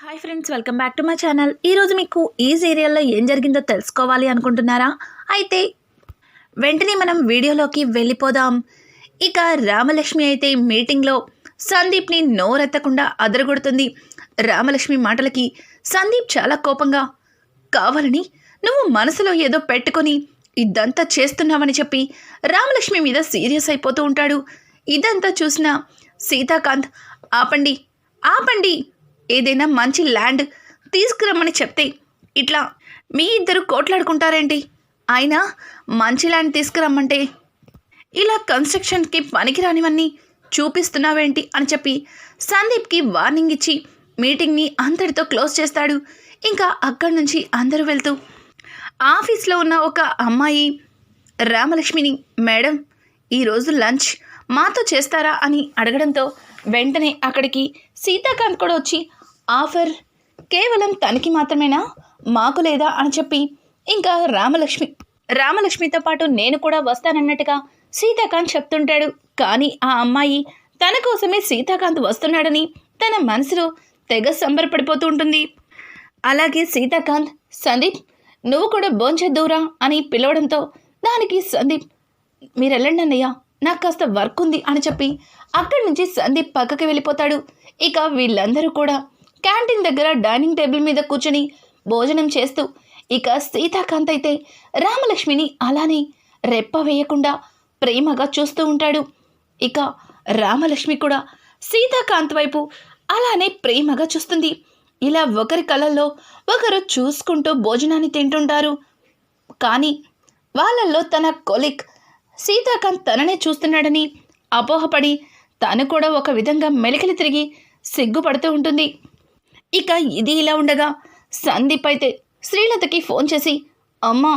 Hi friends welcome back to my channel. ఈరోజు మీకు ఈ సీరియల్లో ఏం జరిగిందో తెలుసుకోవాలి అనుకుంటున్నారా? అయితే వెంటనే మనం వీడియోలోకి వెళ్ళిపోదాం. ఇక రామలక్ష్మి అయితే మీటింగ్లో సందీప్ని నోరెత్తకుండా అదరగొడుతుంది. రామలక్ష్మి మాటలకి సందీప్ చాలా కోపంగా కావాలని నువ్వు మనసులో ఏదో పెట్టుకొని ఇదంతా చేస్తున్నావని చెప్పి రామలక్ష్మి మీద సీరియస్ అయిపోతూ ఉంటాడు. ఇదంతా చూసిన సీతాకాంత్ ఆపండి ఆపండి ఏదైనా మంచి ల్యాండ్ తీసుకురమ్మని చెప్తే ఇట్లా మీ ఇద్దరు కోట్లాడుకుంటారేంటి? అయినా మంచి ల్యాండ్ తీసుకురమ్మంటే ఇలా కన్స్ట్రక్షన్కి పనికిరానివన్నీ చూపిస్తున్నావేంటి అని చెప్పి సందీప్కి వార్నింగ్ ఇచ్చి మీటింగ్ని అంతటితో క్లోజ్ చేస్తాడు. ఇంకా అక్కడి నుంచి అందరూ వెళ్తూ ఆఫీస్లో ఉన్న ఒక అమ్మాయి రామలక్ష్మిని మేడం ఈరోజు లంచ్ మాతో చేస్తారా? అని అడగడంతో వెంటనే అక్కడికి సీతాకాంత్ కూడా వచ్చి ఆఫర్? కేవలం తనకి మాత్రమేనా? మాకు లేదా? అని చెప్పి ఇంకా రామలక్ష్మి రామలక్ష్మితో పాటు నేను కూడా వస్తానన్నట్టుగా సీతాకాంత్ చెప్తుంటాడు. కానీ ఆ అమ్మాయి తన కోసమే సీతాకాంత్ వస్తున్నాడని తన మనసులో తెగ సంబరపడిపోతూ ఉంటుంది. అలాగే సీతాకాంత్ సందీప్ నువ్వు కూడా భోంచేద్దురా అని పిలవడంతో దానికి సందీప్ మీరు వెళ్ళండి అన్నయ్య నాకు కాస్త వర్క్ ఉంది అని చెప్పి అక్కడి నుంచి సందీప్ పక్కకి వెళ్ళిపోతాడు. ఇక వీళ్ళందరూ కూడా క్యాంటీన్ దగ్గర డైనింగ్ టేబుల్ మీద కూర్చొని భోజనం చేస్తూ ఇక సీతాకాంత్ అయితే రామలక్ష్మిని అలానే రెప్ప వేయకుండా ప్రేమగా చూస్తూ ఉంటాడు. ఇక రామలక్ష్మి కూడా సీతాకాంత్ వైపు అలానే ప్రేమగా చూస్తుంది. ఇలా ఒకరి కళల్లో ఒకరు చూసుకుంటూ భోజనాన్ని తింటుంటారు. కానీ వాళ్ళల్లో తన కొలిక్ సీతాకాంత్ తననే చూస్తున్నాడని అపోహపడి తను కూడా ఒక విధంగా మెలికలు తిరిగి సిగ్గుపడుతూ ఉంటుంది. ఇక ఇది ఇలా ఉండగా సందీప్ అయితే శ్రీలతకి ఫోన్ చేసి అమ్మా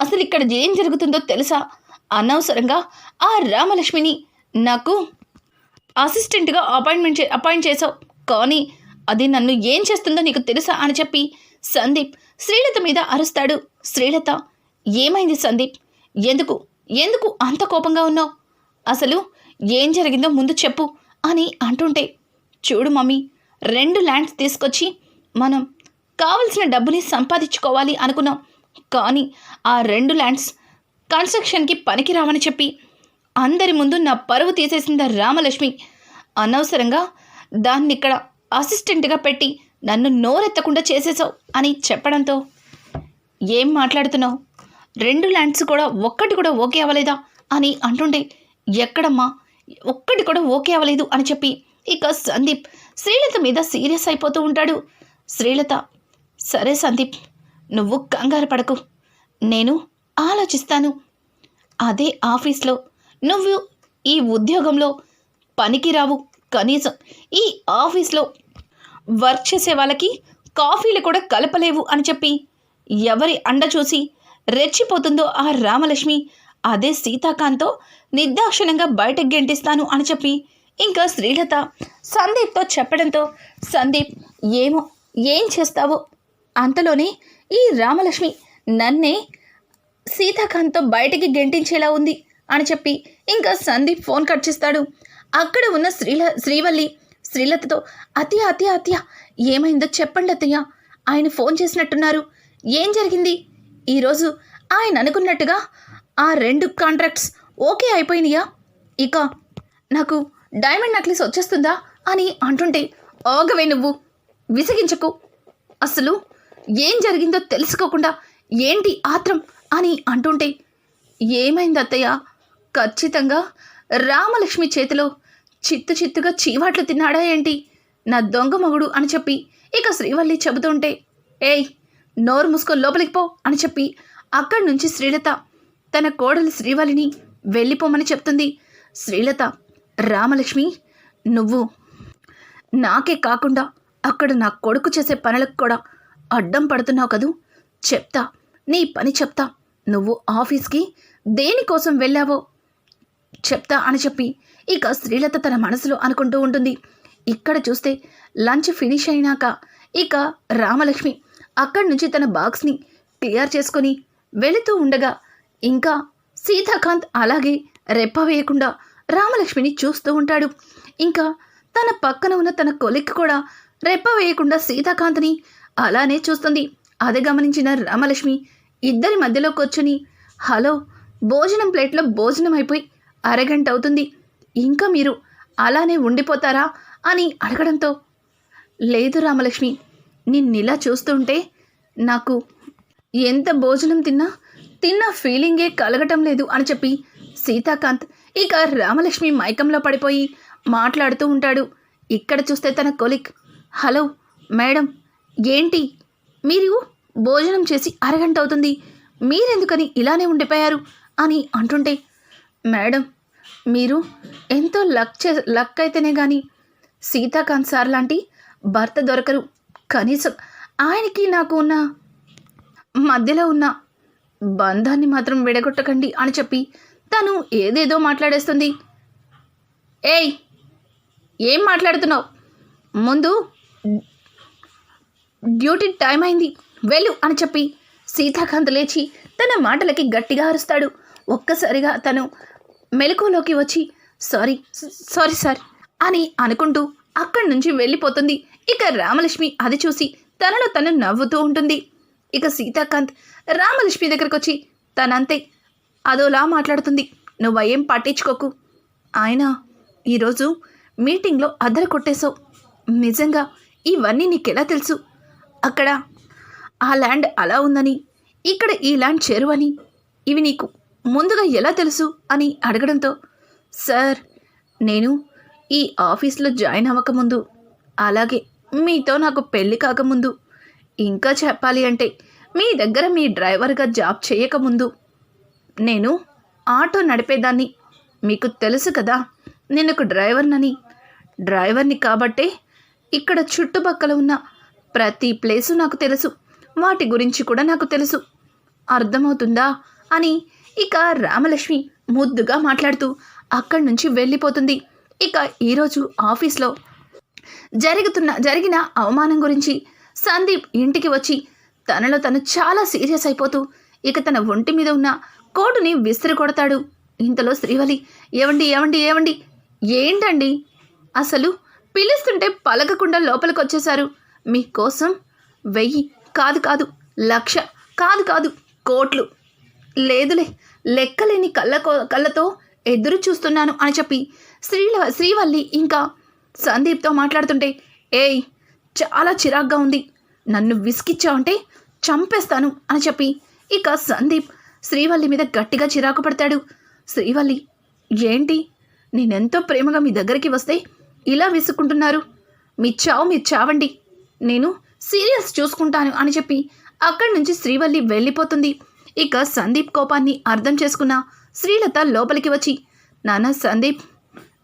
అసలు ఇక్కడ ఏం జరుగుతుందో తెలుసా? అనవసరంగా ఆ రామలక్ష్మిని నాకు అసిస్టెంట్గా అపాయింట్మెంట్ చే అపాయింట్ చేసావు కానీ అది నన్ను ఏం చేస్తుందో నీకు తెలుసా? అని చెప్పి సందీప్ శ్రీలత మీద అరుస్తాడు. శ్రీలత ఏమైంది సందీప్? ఎందుకు? ఎందుకు అంత కోపంగా ఉన్నావు? అసలు ఏం జరిగిందో ముందు చెప్పు అని అంటుంటే చూడు మమ్మీ రెండు ల్యాండ్స్ తీసుకొచ్చి మనం కావలసిన డబ్బుని సంపాదించుకోవాలి అనుకున్నాం. కానీ ఆ రెండు ల్యాండ్స్ కన్స్ట్రక్షన్కి పనికిరావని చెప్పి అందరి ముందు నా పరువు తీసేసింది రామలక్ష్మి. అనవసరంగా దాన్ని ఇక్కడ అసిస్టెంట్గా పెట్టి నన్ను నోరెత్తకుండా చేసేసావు అని చెప్పడంతో ఏం మాట్లాడుతున్నావు? రెండు ల్యాండ్స్ కూడా ఒక్కటి కూడా ఓకే అవ్వలేదా? అని అంటుండే ఎక్కడమ్మా? ఒక్కటి కూడా ఓకే అవ్వలేదు అని చెప్పి ఇక సందీప్ శ్రీలత మీద సీరియస్ అయిపోతూ ఉంటాడు. శ్రీలత సరే సందీప్ నువ్వు కంగారు పడకు. నేను ఆలోచిస్తాను. అదే ఆఫీస్లో నువ్వు ఈ ఉద్యోగంలో పనికిరావు. కనీసం ఈ ఆఫీస్లో వర్క్ చేసే వాళ్ళకి కాఫీలు కూడా కలపలేవు అని చెప్పి ఎవరి అండ చూసి రెచ్చిపోతుందో ఆ రామలక్ష్మి. అదే సీతాకాంత్తో నిర్దాక్షిణంగా బయటకు గెంటిస్తాను అని చెప్పి ఇంకా శ్రీలత సందీప్తో చెప్పడంతో సందీప్ ఏమో ఏం చేస్తావో? అంతలోనే ఈ రామలక్ష్మి నన్నే సీతాకాంత్తో బయటికి గెంటించేలా ఉంది అని చెప్పి ఇంకా సందీప్ ఫోన్ కట్ చేస్తాడు. అక్కడ ఉన్న శ్రీల శ్రీవల్లి శ్రీలతతో అతి అతి అత్య ఏమైందో చెప్పండి అత్తయ్య. ఆయన ఫోన్ చేసినట్టున్నారు. ఏం జరిగింది? ఈరోజు ఆయన అనుకున్నట్టుగా ఆ రెండు కాంట్రాక్ట్స్ ఓకే అయిపోయినాయా? ఇక నాకు డైమండ్ నక్లెస్ వచ్చేస్తుందా అని అంటుంటే ఆగవే నువ్వు విసిగించకు. అసలు ఏం జరిగిందో తెలుసుకోకుండా ఏంటి ఆత్రం? అని అంటుంటే ఏమైంది అత్తయ్య? ఖచ్చితంగా రామలక్ష్మి చేతిలో చిత్తు చిత్తుగా చీవాట్లు తిన్నాడా ఏంటి? నా దొంగ మగుడు అని చెప్పి ఇక శ్రీవల్లి చెబుతుంటే ఏయ్ నోరు మూసుకొని లోపలికి పో అని చెప్పి అక్కడి నుంచి శ్రీలత తన కోడలు శ్రీవల్లిని వెళ్ళిపోమని చెప్తుంది. శ్రీలత రామలక్ష్మి నువ్వు. నాకే కాకుండా అక్కడ నా కొడుకు చేసే పనులకు కూడా అడ్డం పడుతున్నావు కదూ. చెప్తా నీ పని చెప్తా. నువ్వు ఆఫీస్కి దేనికోసం వెళ్ళావో చెప్తా అని చెప్పి ఇక శ్రీలత తన మనసులో అనుకుంటూ ఉంటుంది. ఇక్కడ చూస్తే లంచ్ ఫినిష్ అయినాక ఇక రామలక్ష్మి అక్కడి నుంచి తన బాక్స్ని క్లియర్ చేసుకొని వెళుతూ ఉండగా ఇంకా సీతాకాంత్ అలాగే రెప్ప వేయకుండా రామలక్ష్మిని చూస్తూ ఉంటాడు. ఇంకా తన పక్కన ఉన్న తన కొలిక్ కూడా రెప్ప వేయకుండా సీతాకాంత్ని అలానే చూస్తుంది. అది గమనించిన రామలక్ష్మి ఇద్దరి మధ్యలో కూర్చుని హలో భోజనం ప్లేట్లో భోజనం అయిపోయి అరగంట అవుతుంది. ఇంకా మీరు అలానే ఉండిపోతారా? అని అడగడంతో లేదు రామలక్ష్మి నిన్నిలా చూస్తుంటే నాకు ఎంత భోజనం తిన్నా తిన్న ఫీలింగే కలగటం లేదు అని చెప్పి సీతాకాంత్ ఇక రామలక్ష్మి మైకంలో పడిపోయి మాట్లాడుతూ ఉంటాడు. ఇక్కడ చూస్తే తన కొలిక్ హలో మేడం ఏంటి? మీరు భోజనం చేసి అరగంట అవుతుంది. మీరెందుకని ఇలానే ఉండిపోయారు? అని అంటుంటే మేడం మీరు ఎంతో లక్ చే లక్ అయితేనే కానీ సీతాకాంత్ సార్ లాంటి భర్త దొరకరు. కనీసం ఆయనకి నాకు ఉన్న మధ్యలో ఉన్న బంధాన్ని మాత్రం విడగొట్టకండి అని చెప్పి తను ఏదేదో మాట్లాడేస్తుంది. ఏయ్ ఏం మాట్లాడుతున్నావు? ముందు డ్యూటీ టైం అయింది. వెళ్ళు అని చెప్పి సీతాకాంత్ లేచి తన మాటలకి గట్టిగా అరుస్తాడు. ఒక్కసారిగా తను మెలకువలోకి వచ్చి సారీ సారీ సార్ అని అనుకుంటూ అక్కడి నుంచి వెళ్ళిపోతుంది. ఇక రామలక్ష్మి అది చూసి తనలో తను నవ్వుతూ ఉంటుంది. ఇక సీతాకాంత్ రామలక్ష్మి దగ్గరకు వచ్చి తనంతే అదోలా మాట్లాడుతుంది. నువ్వేం పట్టించుకోకు. ఆయన ఈరోజు మీటింగ్లో అద్దరు కొట్టేశావు. నిజంగా ఇవన్నీ నీకెలా తెలుసు? అక్కడ ఆ ల్యాండ్ అలా ఉందని ఇక్కడ ఈ ల్యాండ్ చేరువని ఇవి నీకు ముందుగా ఎలా తెలుసు అని అడగడంతో సార్ నేను ఈ ఆఫీస్లో జాయిన్ అవ్వకముందు అలాగే మీతో నాకు పెళ్ళి కాకముందు ఇంకా చెప్పాలి అంటే మీ దగ్గర మీ డ్రైవర్గా జాబ్ చేయకముందు నేను ఆటో నడిపేదాన్ని. మీకు తెలుసు కదా నేను ఒక డ్రైవర్నని. డ్రైవర్ని కాబట్టే ఇక్కడ చుట్టుపక్కల ఉన్న ప్రతి ప్లేసు నాకు తెలుసు. వాటి గురించి కూడా నాకు తెలుసు. అర్థమవుతుందా అని ఇక రామలక్ష్మి ముద్దుగా మాట్లాడుతూ అక్కడి నుంచి వెళ్ళిపోతుంది. ఇక ఈరోజు ఆఫీస్లో జరుగుతున్న జరిగిన అవమానం గురించి సందీప్ ఇంటికి వచ్చి తనలో తను చాలా సీరియస్ అయిపోతూ ఇక తన ఒంటి మీద ఉన్న కోటుని విసిరి కొడతాడు ఇంతలో శ్రీవలి ఏవండి ఏవండి ఏవండి? ఏంటండి? అసలు పిలుస్తుంటే పలకకుండా లోపలికి వచ్చేశారు మీకోసం వెయ్యి కాదు కాదు లక్ష కాదు కాదు కోట్లు. లేదులే లెక్కలేని కళ్ళ కళ్ళతో ఎదురు చూస్తున్నాను అని చెప్పి శ్రీల శ్రీవల్లి ఇంకా సందీప్తో మాట్లాడుతుంటే ఏయ్ చాలా చిరాగ్గా ఉంది. నన్ను విసికిచ్చావంటే చంపేస్తాను అని చెప్పి ఇక సందీప్ శ్రీవల్లి మీద గట్టిగా చిరాకు పడతాడు. శ్రీవల్లి ఏంటి? నేనెంతో ప్రేమగా మీ దగ్గరికి వస్తే ఇలా విసుక్కుంటున్నారు. మీ చావు మీరు చావండి. నేను సీరియల్స్ చూసుకుంటాను అని చెప్పి అక్కడి నుంచి శ్రీవల్లి వెళ్ళిపోతుంది. ఇక సందీప్ కోపాన్ని అర్థం చేసుకున్న శ్రీలత లోపలికి వచ్చి నాన్న సందీప్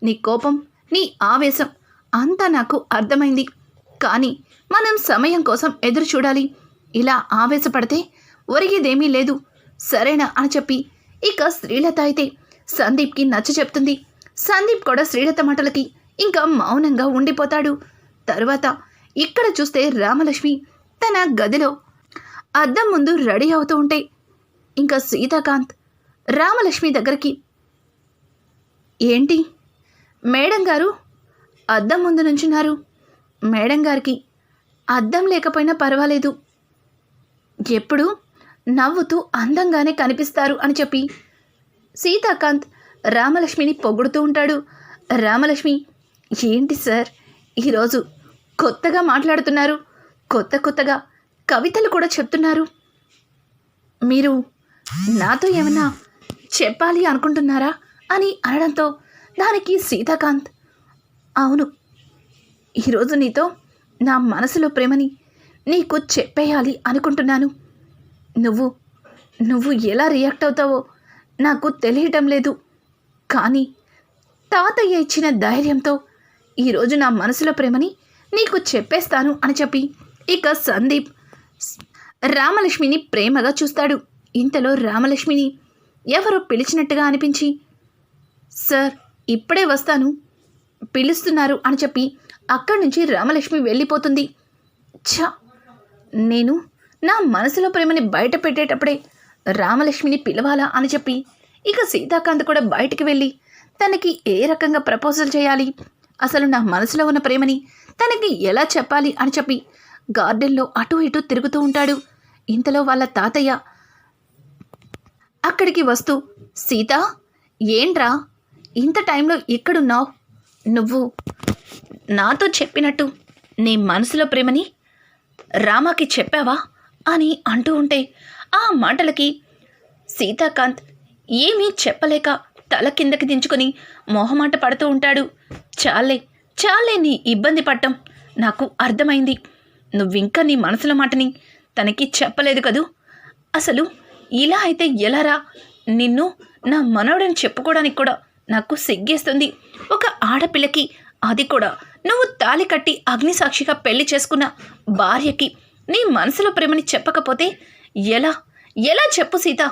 నీ కోపం నీ ఆవేశం అంతా నాకు అర్థమైంది. కానీ మనం సమయం కోసం ఎదురు చూడాలి. ఇలా ఆవేశపడితే ఒరిగేదేమీ లేదు. సరేనా అని చెప్పి ఇక శ్రీలత అయితే సందీప్కి నచ్చ చెప్తుంది. సందీప్ కూడా శ్రీలత మాటలకి ఇంకా మౌనంగా ఉండిపోతాడు. తరువాత ఇక్కడ చూస్తే రామలక్ష్మి తన గదిలో అద్దం ముందు రెడీ అవుతూ ఉంటే ఇంకా సీతాకాంత్ రామలక్ష్మి దగ్గరికి ఏంటి? మేడం గారు అద్దం ముందు నుంచున్నారు. మేడం గారికి అద్దం లేకపోయినా పర్వాలేదు. ఎప్పుడు నవ్వుతూ అందంగానే కనిపిస్తారు అని చెప్పి. సీతాకాంత్ రామలక్ష్మిని పొగుడుతూ ఉంటాడు. రామలక్ష్మి ఏంటి సార్ ఈరోజు కొత్తగా మాట్లాడుతున్నారు. కొత్త కొత్తగా కవితలు కూడా చెప్తున్నారు. మీరు నాతో ఏమన్నా చెప్పాలి అనుకుంటున్నారా? అని అనడంతో దానికి సీతాకాంత్ అవును ఈరోజు నీతో నా మనసులో ప్రేమని నీకు చెప్పేయాలి అనుకుంటున్నాను. నువ్వు నువ్వు ఎలా రియాక్ట్ అవుతావో నాకు తెలియటం లేదు. కానీ తాతయ్య ఇచ్చిన ధైర్యంతో ఈరోజు నా మనసులో ప్రేమని నీకు చెప్పేస్తాను అని చెప్పి ఇక సందీప్ రామలక్ష్మిని ప్రేమగా చూస్తాడు. ఇంతలో రామలక్ష్మిని ఎవరో పిలిచినట్టుగా అనిపించి సార్ ఇప్పుడే వస్తాను పిలుస్తున్నారు అని చెప్పి అక్కడి నుంచి రామలక్ష్మి వెళ్ళిపోతుంది. ఛ నేను నా మనసులో ప్రేమని బయట పెట్టేటప్పుడే రామలక్ష్మిని పిలవాలా అని చెప్పి ఇక సీతాకాంత్ కూడా బయటికి వెళ్ళి తనకి ఏ రకంగా ప్రపోజల్ చేయాలి? అసలు నా మనసులో ఉన్న ప్రేమని తనకి ఎలా చెప్పాలి అని చెప్పి గార్డెన్లో అటు ఇటు తిరుగుతూ ఉంటాడు. ఇంతలో వాళ్ళ తాతయ్య అక్కడికి వస్తూ సీత ఏంట్రా? ఇంత టైంలో ఎక్కడున్నావు? నువ్వు నాతో చెప్పినట్టు నీ మనసులో ప్రేమని రామాకి చెప్పావా? అని అంటూ ఉంటే ఆ మాటలకి సీతాకాంత్ ఏమీ చెప్పలేక తల కిందకి దించుకొని మొహమాట పడుతూ ఉంటాడు. చాలే చాలే నీ ఇబ్బంది పట్టం. నాకు అర్థమైంది. నువ్వింకా నీ మనసుల మాటని తనకి చెప్పలేదు కదూ? అసలు ఇలా అయితే ఎలారా నిన్ను నా మనవడని చెప్పుకోవడానికి కూడా నాకు సిగ్గేస్తుంది. ఒక ఆడపిల్లకి అది కూడా. నువ్వు తాలి కట్టి అగ్నిసాక్షిగా పెళ్ళి చేసుకున్న భార్యకి నీ మనసులో ప్రేమని చెప్పకపోతే ఎలా? ఎలా చెప్పు సీత?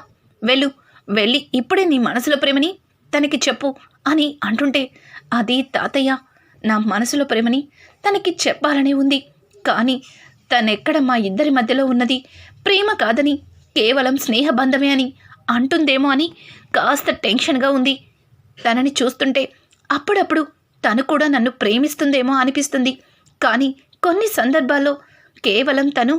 వెళ్ళు వెళ్ళి ఇప్పుడే నీ మనసులో ప్రేమని తనకి చెప్పు అని అంటుంటే అది తాతయ్య నా మనసులో ప్రేమని తనకి చెప్పాలని ఉంది. కానీ తనెక్కడ మా ఇద్దరి మధ్యలో ఉన్నది? ప్రేమ కాదని కేవలం స్నేహబంధమే అని అంటుందేమో అని కాస్త టెన్షన్గా ఉంది. తనని చూస్తుంటే అప్పుడప్పుడు తను కూడా నన్ను ప్రేమిస్తుందేమో అనిపిస్తుంది. కానీ కొన్ని సందర్భాల్లో కేవలం తను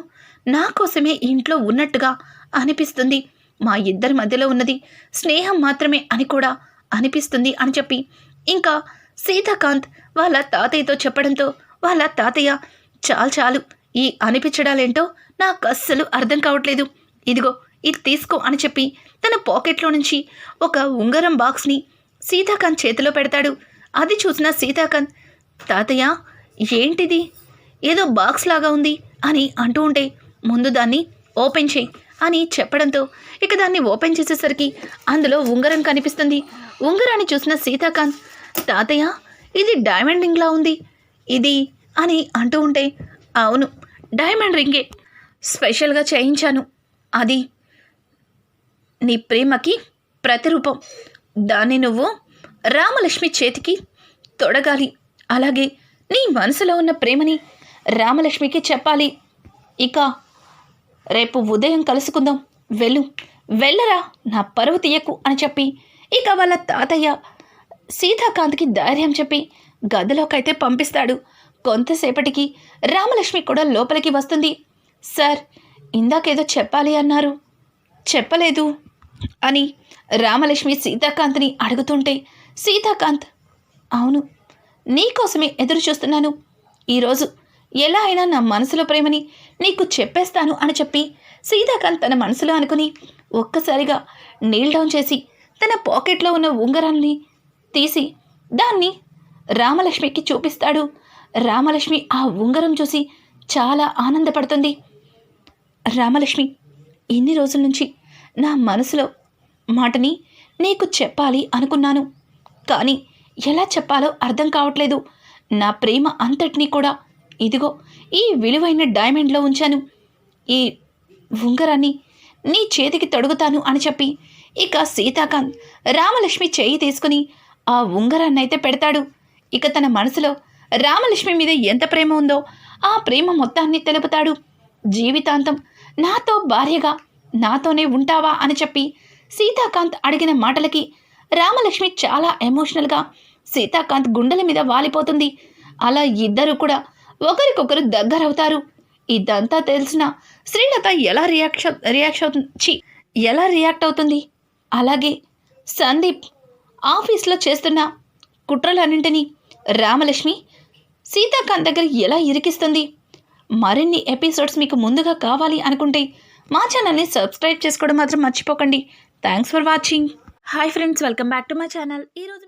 నా కోసమే ఇంట్లో ఉన్నట్టుగా అనిపిస్తుంది. మా ఇద్దరి మధ్యలో ఉన్నది స్నేహం మాత్రమే అని కూడా అనిపిస్తుంది అని చెప్పి. ఇంకా సీతాకాంత్ వాళ్ళ తాతయ్యతో చెప్పడంతో వాళ్ళ తాతయ్య చాలు చాలు ఈ అనిపించడాలేంటో నాకు అస్సలు అర్థం కావట్లేదు. ఇదిగో ఇది తీసుకో అని చెప్పి తన పాకెట్లో నుంచి ఒక ఉంగరం బాక్స్ని సీతాకాంత్ చేతిలో పెడతాడు. అది చూసిన సీతాకాంత్ తాతయ్య ఏంటిది? ఏదో బాక్స్ లాగా ఉంది. అని అంటూ ఉంటే ముందు దాన్ని ఓపెన్ చేయి అని చెప్పడంతో ఇక దాన్ని ఓపెన్ చేసేసరికి అందులో ఉంగరం కనిపిస్తుంది. ఉంగరాన్ని చూసిన సీతాకాంత్ తాతయ్య ఇది డైమండ్ రింగ్లా ఉంది. ఇది అని అంటూ ఉంటే అవును డైమండ్ రింగే. స్పెషల్గా చేయించాను. అది నీ ప్రేమకి ప్రతిరూపం. దాన్ని నువ్వు రామలక్ష్మి చేతికి తొడగాలి. అలాగే నీ మనసులో ఉన్న ప్రేమని రామలక్ష్మికి చెప్పాలి. ఇక రేపు ఉదయం కలుసుకుందాం. వెళ్ళు. వెళ్ళరా? నా పరువు తీయకు అని చెప్పి. ఇక వాళ్ళ తాతయ్య సీతాకాంత్కి ధైర్యం చెప్పి గదిలోకైతే పంపిస్తాడు. కొంతసేపటికి రామలక్ష్మి కూడా లోపలికి వస్తుంది. సార్ ఇందాకేదో చెప్పాలి అన్నారు. చెప్పలేదు అని రామలక్ష్మి సీతాకాంత్ని అడుగుతుంటే సీతాకాంత్ అవును నీకోసమే ఎదురు చూస్తున్నాను ఈరోజు ఎలా అయినా నా మనసులో ప్రేమని నీకు చెప్పేస్తాను అని చెప్పి సీతాకాంత్ తన మనసులో అనుకుని ఒక్కసారిగా నీల్ డౌన్ చేసి తన పాకెట్లో ఉన్న ఉంగరాన్ని తీసి దాన్ని రామలక్ష్మికి చూపిస్తాడు. రామలక్ష్మి ఆ ఉంగరం చూసి చాలా ఆనందపడుతుంది. రామలక్ష్మి ఇన్ని రోజుల నుంచి నా మనసులో మాటని నీకు చెప్పాలి అనుకున్నాను. కానీ ఎలా చెప్పాలో అర్థం కావట్లేదు. నా ప్రేమ అంతటినీ కూడా ఇదిగో ఈ విలువైన డైమండ్లో ఉంచాను. ఈ ఉంగరాన్ని నీ చేతికి తొడుగుతాను అని చెప్పి ఇక సీతాకాంత్ రామలక్ష్మి చేయి తీసుకుని ఆ ఉంగరాన్ని అయితే పెడతాడు. ఇక తన మనసులో రామలక్ష్మి మీద ఎంత ప్రేమ ఉందో ఆ ప్రేమ మొత్తాన్ని తెలుపుతాడు. జీవితాంతం నాతో భార్యగా నాతోనే ఉంటావా అని చెప్పి సీతాకాంత్ అడిగిన మాటలకి రామలక్ష్మి చాలా ఎమోషనల్గా సీతాకాంత్ గుండెల మీద వాలిపోతుంది. అలా ఇద్దరు కూడా ఒకరికొకరు దగ్గరవుతారు. ఇదంతా తెలిసిన శ్రీలత ఎలా రియాక్షన్ రియాక్ట్ అవుతుంది ఎలా రియాక్ట్ అవుతుంది? అలాగే సందీప్ ఆఫీస్లో చేస్తున్న కుట్రలన్నింటినీ రామలక్ష్మి సీతాకాంత్ దగ్గర ఎలా ఇరికిస్తుంది? మరిన్ని ఎపిసోడ్స్ మీకు ముందుగా కావాలి అనుకుంటే మా ఛానల్ని సబ్స్క్రైబ్ చేసుకోవడం మాత్రం మర్చిపోకండి. Thanks for watching. Hi friends welcome back to my channel. ఈరోజు